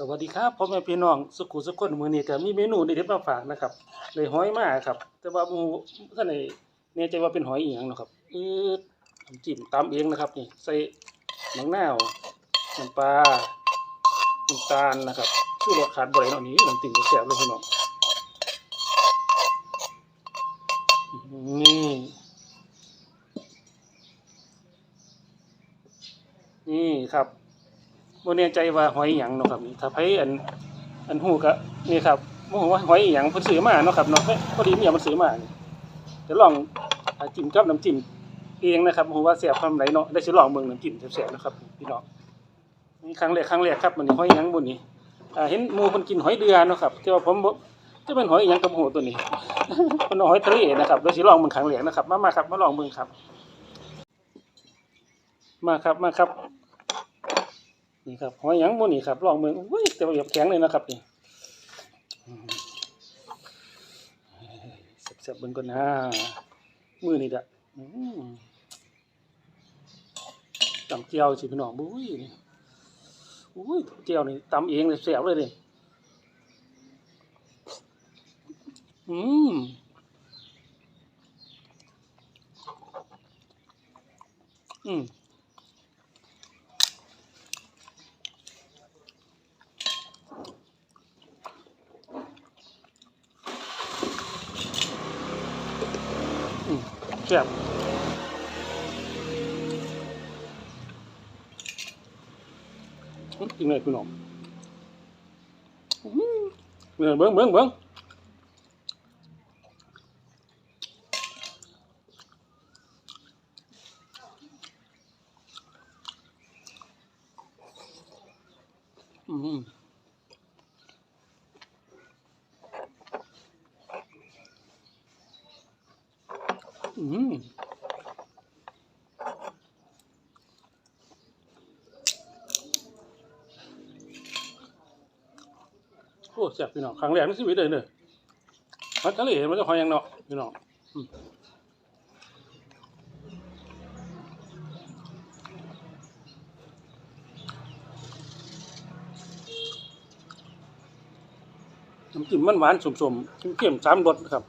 สวัสดีครับพ่อแม่พี่น้องสุขุสุขคนมือนี้ก็มีเมนูเด็ดๆมาฝากนะครับเลยหอยมาครับ แต่ว่าบ่ท่านได้แน่ใจว่าเป็นหอยอีหยังเนาะครับอืดน้ำจิ้มตำเองนะครับนี่ใส่มะนาวน้ำปลาน้ำตาลนะครับชูรสขาดบ่ได้เนาะนี่น้ำจิ้มแซ่บเลยพี่น้องนี่นี่ครับ บ่แน่ใจว่าหอยหยังเนาะครับนี่ถ้าไผอันอันฮู้ก็นี่ครับบ่ฮู้ว่าหอยหยังเพิ่นซื้อมาเนาะครับเนาะเอ้ยพอดีเมียมันซื้อมานี่เดี๋ยวลองจิ้มกับน้ำจิ้มเองนะครับบ่ฮู้ว่าแซ่บปานใดเนาะได้สิลองเบิ่งน้ำจิ้มแซ่บๆนะครับพี่น้องนี่ครั้งแรกครั้งแรกครับมื้อนี้หอยหยังบนนี่อ่าเห็นมู่เพิ่นกินหอยเดือเนาะครับแต่ว่าผมจะเป็นหอยหยังกับฮู้ตัวนี้เพิ่นหอยทะเลนะครับเดี๋ยวสิลองเบิ่งครั้งแรกนะครับ มามาครับมาลองเบิ่งครับ มาครับมาครับ นี่ครับหอยหยังบ่นี่ครับลองเบิ่งอุ้ยแต่ว่าแบบแข็งเลยนะครับนี่อืมแซ่บๆเบิ่งก่อนนะมือนี้ก็อืมตำเจียวสิพี่น้องบุ้ยนี่อุ้ยเจียวนี่ตำเองเลยแซ่บเลยนี่อืมอืม อื มแซ่บกินเลยพี่น้องอื้อเบิ่งเบิ่งเบิ่งเบิ่งอืม อืมโอ้แซ่บพี่น้องครั้งแรกในชีวิตเลยเนี่ยมันทะเลมันจะหอยยังเนาะพี่น้องน้ำจิ้มมันหวานสมๆเข้มๆสามรสครับ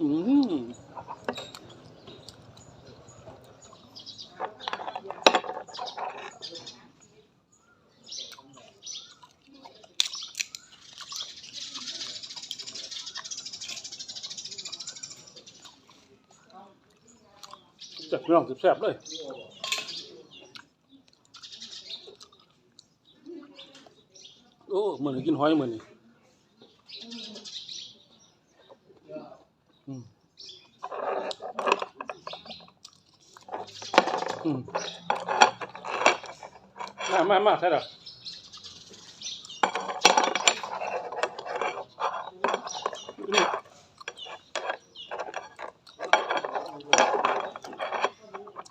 อืมจับพี่องแซ่บเลยโอ้เหมือนกินหอยเหมือนนี่ อืมอืมมามามาใช่หรอนี่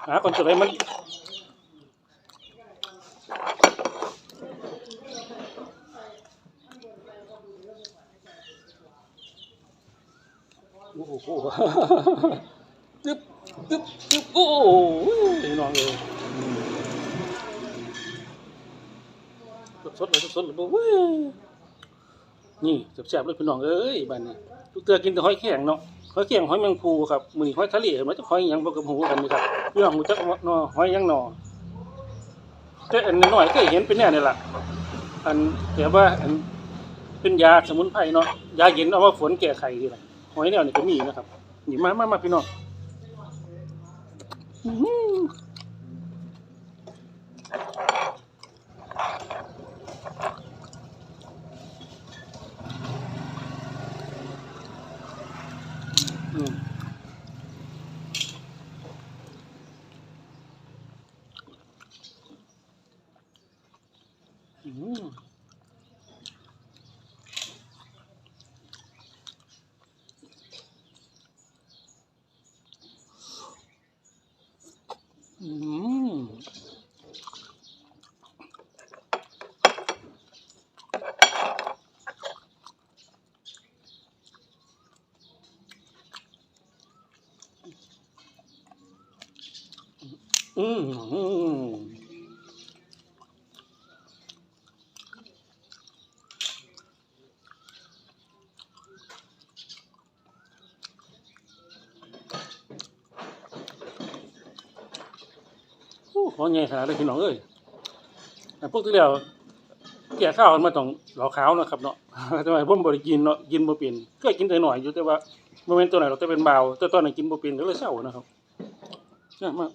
หาคนตัวไหนมัน โอ้โหตึ๊บตึ๊บตึ๊บโอ้โหน้องเลยสดๆเลยสดๆเลยบ่เว้ยนี่แซ่บๆเลยพี่น้องเอ้ยบ้านนี้ทุกเตือกินแต่หอยแข็งเนาะหอยแข็งหอยแมงภูครับมือนหอยทะเลมันจะหอยหยังบ่กับหูกันนี่ครับพี่น้องฮู้จักว่าเนาะหอยยังนาะแต่อันน้อยๆเคยเห็นเป็นแน่นี่ล่ะอันแต่ว่าอันเป็นยาสมุนไพรเนาะยาเย็นเอามาฝนแก้ไขนี่ล่ะ หอยแนวนี้ก็มีนะครับนี่มามามาพี่น้องอือหืออืม อืมอเมพรยขนาดาได้พี่น้องเอ้ยพวกที่เดียวเกี่ยข้าวมาต้องหล่อขาวนะครับเนาะทำไมผมบริกินเนาะกินบ่เป็นก็กินแต่หน่อยอยู่แต่ว่าโมเมนต์ตัวไหนเราจะเป็นเบาแต่ตอนไหนกินบ่เป็นก็เลยเศร้านะครับใช่ไหมา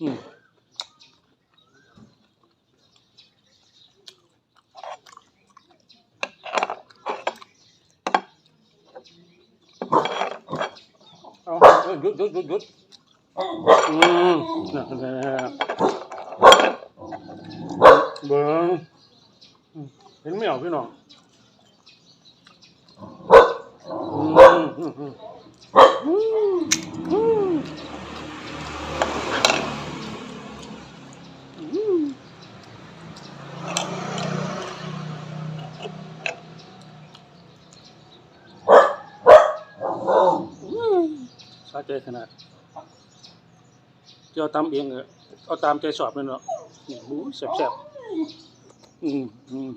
อืมอืมเอาเอ้ยหยุดหยุดหยุดหยุดอืมนะนะนะเบิ้งอืมเห็นไหมเอาพี่น้องอืมอืมอืมอืมอืมอืมสะ ใจขนาดเจ้าตามเองเอเอาตามใจสอบเลยเนาะนี่บู๊แซ่บๆอืมอืม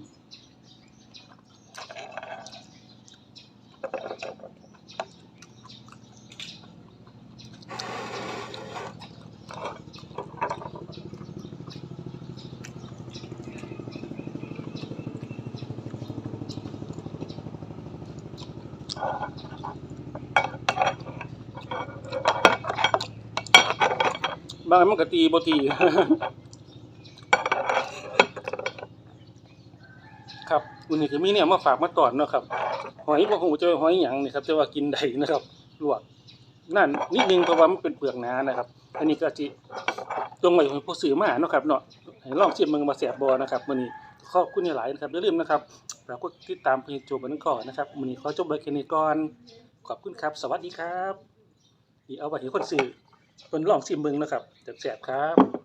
บางอันมันก็ตีบ่ตี ครับวันนี้ก็มีเนี่ยมาฝากมาตอนเนาะครับ หอยบ่ฮู้จะหอยหยังนี่ครับแต่ว่ากินได้นะครับลวกนั่นนิดนึงเพราะว่ามันเป็นเปลือกหนานะครับ อันนี้ก็สิตรงไว้ให้ผู้ซื้อมาเนาะครับเนาะให้ลองชิมมึงมาแซ่บบ่นะครับมื้อนี้ขอบคุณหลายนะครับอย่าลืมนะครับฝากกดติดตามเพจโจบันก่อนนะครับมื้อนี้ขอจบไว้แค่นี้ก่อนขอบคุณครับ สวัสดีครับ ที่เอาไว้ให้คนซื้อเพิ่นลองชิมมึงนะครับแสบๆครับ